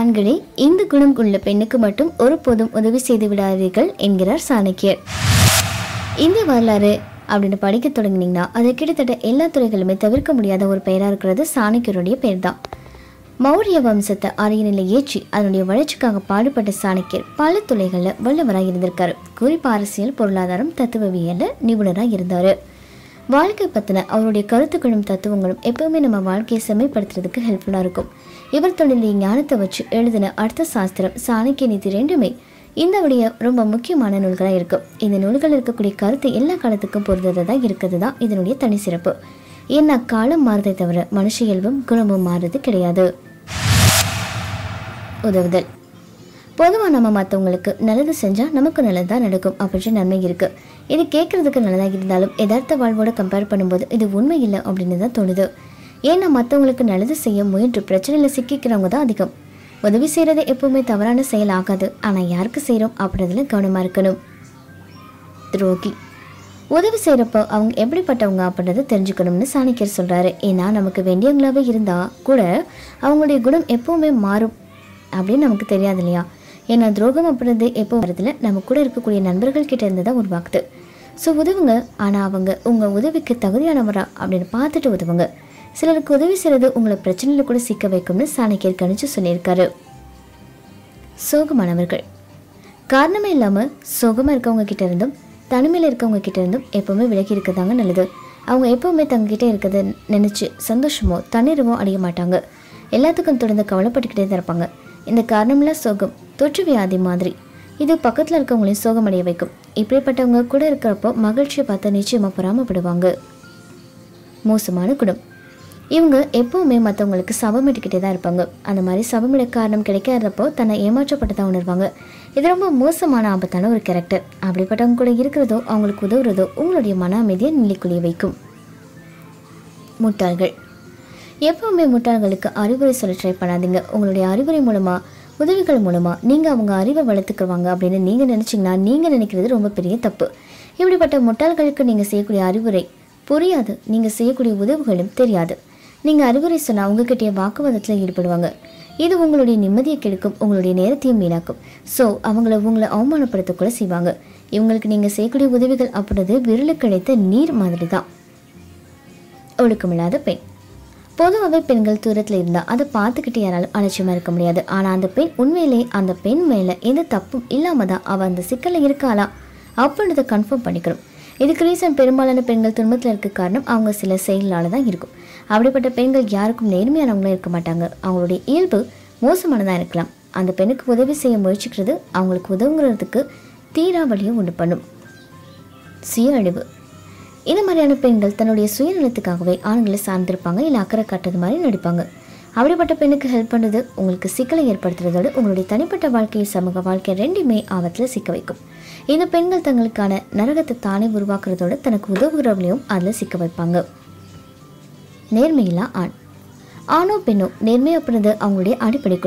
ஆண்களே இந்த குணம் உள்ள பெண்ணுக்கு மட்டும் ஒருபோதும் உதவி செய்து விடாதீர்கள் என்கிறார் சாணக்கியர். இந்திய வரலாறு அப்படின்னு படிக்க தொடங்கினீங்கன்னா அது கிட்டத்தட்ட எல்லா துறைகளுமே தவிர்க்க முடியாத ஒரு பெயராக இருக்கிறது சாணக்கியருடைய பெயர் தான் மௌரிய வம்சத்தை அரியணையில் ஏற்றி அதனுடைய வளர்ச்சிக்காக பாடுபட்ட சாணக்கியர் பல துறைகளில் வல்லவராக இருந்திருக்காரு. குறிப்பாக அரசியல் பொருளாதாரம் தத்துவவியலில் நிபுணராக இருந்தார். வாழ்க்கை பற்றின அவருடைய கருத்துக்களும் தத்துவங்களும் எப்பவுமே நம்ம வாழ்க்கையை செம்மைப்படுத்துறதுக்கு ஹெல்ப்ஃபுல்லாக இருக்கும். இவர் தொழிலை ஞானத்தை வச்சு எழுதின அர்த்த சாஸ்திரம் சாணக்கிய நீதி ரெண்டுமே இந்த உடைய ரொம்ப முக்கியமான நூல்களாக இருக்கும். இந்த நூல்கள் இருக்கக்கூடிய கருத்து எல்லா காலத்துக்கும் பொருந்ததாக இருக்கிறது தான் இதனுடைய தனி சிறப்பு. ஏன்னா காலம் மாறுதை தவிர மனுஷ இயல்பும் குணமும் மாறுறது கிடையாது. உதவுதல். பொதுவாக நம்ம மற்றவங்களுக்கு நல்லது செஞ்சால் நமக்கு நல்லது தான் நடக்கும் அப்படின்ற நன்மை இருக்குது இது கேட்குறதுக்கு நல்லதாக இருந்தாலும் எதார்த்த வாழ்வோட கம்பேர் பண்ணும்போது இது உண்மை இல்லை அப்படின்னு தான் தோணுது. ஏன்னா மற்றவங்களுக்கு நல்லது செய்ய முயன்று பிரச்சனையில் சிக்கிக்கிறவங்க தான் அதிகம். உதவி செய்கிறது எப்பவுமே தவறான செயல் ஆகாது. ஆனால் யாருக்கு செய்கிறோம் அப்படின்றதுல கவனமாக இருக்கணும். துரோகி. உதவி செய்கிறப்போ அவங்க எப்படிப்பட்டவங்க அப்படின்றத தெரிஞ்சுக்கணும்னு சாணக்கியர் சொல்கிறாரு ஏன்னா நமக்கு வேண்டியவங்களாகவே இருந்தால் கூட அவங்களுடைய குணம் எப்பவுமே மாறும் அப்படின்னு நமக்கு தெரியாது இல்லையா? ஏன்னா துரோகம் அப்படின்றது எப்போ வரதில்ல நம்ம கூட இருக்கக்கூடிய நண்பர்கள் கிட்ட இருந்து தான் உருவாக்குது. ஸோ உதவுங்க. ஆனால் அவங்க உங்கள் உதவிக்கு தகுதியானவரா அப்படின்னு பார்த்துட்டு உதவுங்க. சிலருக்கு உதவி செய்கிறது உங்களை பிரச்சனையில் கூட சிக்க வைக்கும்னு சாணக்கியர் கணிச்சு சொல்லியிருக்காரு. சோகமானவர்கள். காரணமே இல்லாமல் சோகமாக இருக்கவங்க கிட்ட இருந்தும் தனிமையில் இருக்கவங்க கிட்ட இருந்தும் எப்பவுமே விலகி இருக்கதாங்க நல்லது. அவங்க எப்பவுமே தங்ககிட்ட இருக்கிறத நினச்சி சந்தோஷமோ தண்ணீரமோ அடைய மாட்டாங்க. எல்லாத்துக்கும் தொடர்ந்து கவலைப்பட்டுக்கிட்டே தான் இருப்பாங்க. இந்த காரணமில்லா சோகம். தொற்று வியாதி மாதிரி. இது பக்கத்தில் இருக்கவங்களையும் சோகமடைய வைக்கும். இப்படிப்பட்டவங்க கூட இருக்கிறப்போ மகிழ்ச்சியை பார்த்து நிச்சயமாக பொறாமப்படுவாங்க. மோசமான குணம். இவங்க எப்பவுமே மற்றவங்களுக்கு சபமிட்டுக்கிட்டே தான் இருப்பாங்க. அந்த மாதிரி சபமிட காரணம் கிடைக்காதப்போ தன்னை ஏமாற்றப்பட்டதாக உணர்வாங்க. இது ரொம்ப மோசமான ஆபத்தான ஒரு கேரக்டர் அப்படிப்பட்டவங்க கூட இருக்கிறதோ அவங்களுக்கு உதவுறதோ உங்களுடைய மன அமைதியை நிலைக்குழிய வைக்கும். முட்டாள்கள். எப்பவுமே முட்டாள்களுக்கு அறிவுரை சொல்ல ட்ரை பண்ணாதீங்க. உங்களுடைய அறிவுரை மூலமாக உதவிகள் மூலமாக நீங்கள் அவங்க அறிவை வளர்த்துக்குவாங்க அப்படின்னு நீங்கள் நினச்சிங்கன்னா நீங்கள் நினைக்கிறது ரொம்ப பெரிய தப்பு. இப்படிப்பட்ட முட்டாள்களுக்கு நீங்கள் செய்யக்கூடிய அறிவுரை புரியாது. நீங்கள் செய்யக்கூடிய உதவிகளும் தெரியாது. நீங்கள் அறிவுரை சொன்னால் அவங்கக்கிட்டே வாக்குவாதத்தில் ஈடுபடுவாங்க. இது உங்களுடைய நிம்மதியை கெடுக்கும் உங்களுடைய நேரத்தையும் வீணாக்கும். ஸோ அவங்கள உங்களை அவமானப்படுத்தக்கூட செய்வாங்க. இவங்களுக்கு நீங்கள் செய்யக்கூடிய உதவிகள் அப்படின்றது விரலுக்கு கிடைத்த நீர் மாதிரி தான் ஒழுக்கமில்லாத பெண். பொதுவாகவே பெண்கள் தூரத்தில் இருந்தால் அதை பார்த்துக்கிட்டு யாராலும் அலட்சியமாக இருக்க முடியாது. ஆனால் அந்த பெண் உண்மையிலே அந்த பெண் மேலே எந்த தப்பும் இல்லாமல் தான் அவள் அந்த சிக்கலில் இருக்காளா? அப்படின்றத கன்ஃபார்ம் பண்ணிக்கணும் இதுக்கு ரீசன் பெரும்பாலான பெண்கள் துன்பத்தில் இருக்க காரணம் அவங்க சில செயலால் தான் இருக்கும். அப்படிப்பட்ட பெண்கள் யாருக்கும் நேர்மையானவங்களும் இருக்க மாட்டாங்க. அவங்களுடைய இயல்பு மோசமானதாக இருக்கலாம். அந்த பெண்ணுக்கு உதவி செய்ய முயற்சிக்கிறது அவங்களுக்கு உதவுங்கிறதுக்கு தீரா வழியை உண்டு பண்ணும். சுய அழிவு. இந்த மாதிரியான பெண்கள் தன்னுடைய சுயநலத்துக்காகவே ஆண்களை சார்ந்திருப்பாங்க இல்லை அக்கறை காட்டுறது மாதிரி நடிப்பாங்க. அப்படிப்பட்ட பெண்ணுக்கு ஹெல்ப் பண்ணுறது உங்களுக்கு சிக்கலை ஏற்படுத்துறதோடு உங்களுடைய தனிப்பட்ட வாழ்க்கையை சமூக வாழ்க்கை ரெண்டுமே ஆபத்தில் சிக்க வைக்கும். இந்த பெண்கள் தங்களுக்கான நரகத்தை தானே உருவாக்குறதோடு தனக்கு உதவுகிறவங்களையும் அதில் சிக்க வைப்பாங்க. நேர்மையில்லா ஆண். ஆணோ பெண்ணோ நேர்மை அப்படின்றது அவங்களுடைய அடிப்படை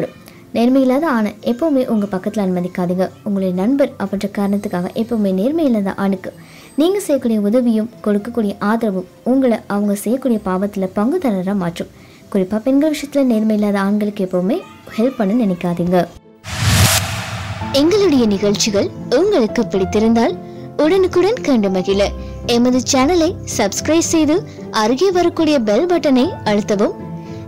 நேர்மையில்லாத ஆணை எப்போவுமே உங்கள் பக்கத்தில் அனுமதிக்காதீங்க. உங்களுடைய நண்பர் அப்படின்ற காரணத்துக்காக எப்போவுமே நேர்மை இல்லாத ஆணுக்கு நீங்கள் செய்யக்கூடிய உதவியும் கொடுக்கக்கூடிய ஆதரவும் உங்களை அவங்க செய்யக்கூடிய பாவத்தில் பங்குதாரராக மாற்றும். குறிப்பாக பெண்கள் விஷயத்தில் நேர்மை இல்லாத ஆண்களுக்கு எப்போவுமே ஹெல்ப் பண்ண நினைக்காதீங்க. எங்களுடைய நிகழ்ச்சிகள் உங்களுக்கு பிடித்திருந்தால் உடனுக்குடன் கண்டு மகிழ. எமது சேனலை சப்ஸ்கிரைப் செய்து அருகே வரக்கூடிய பெல் பட்டனை அழுத்தவும்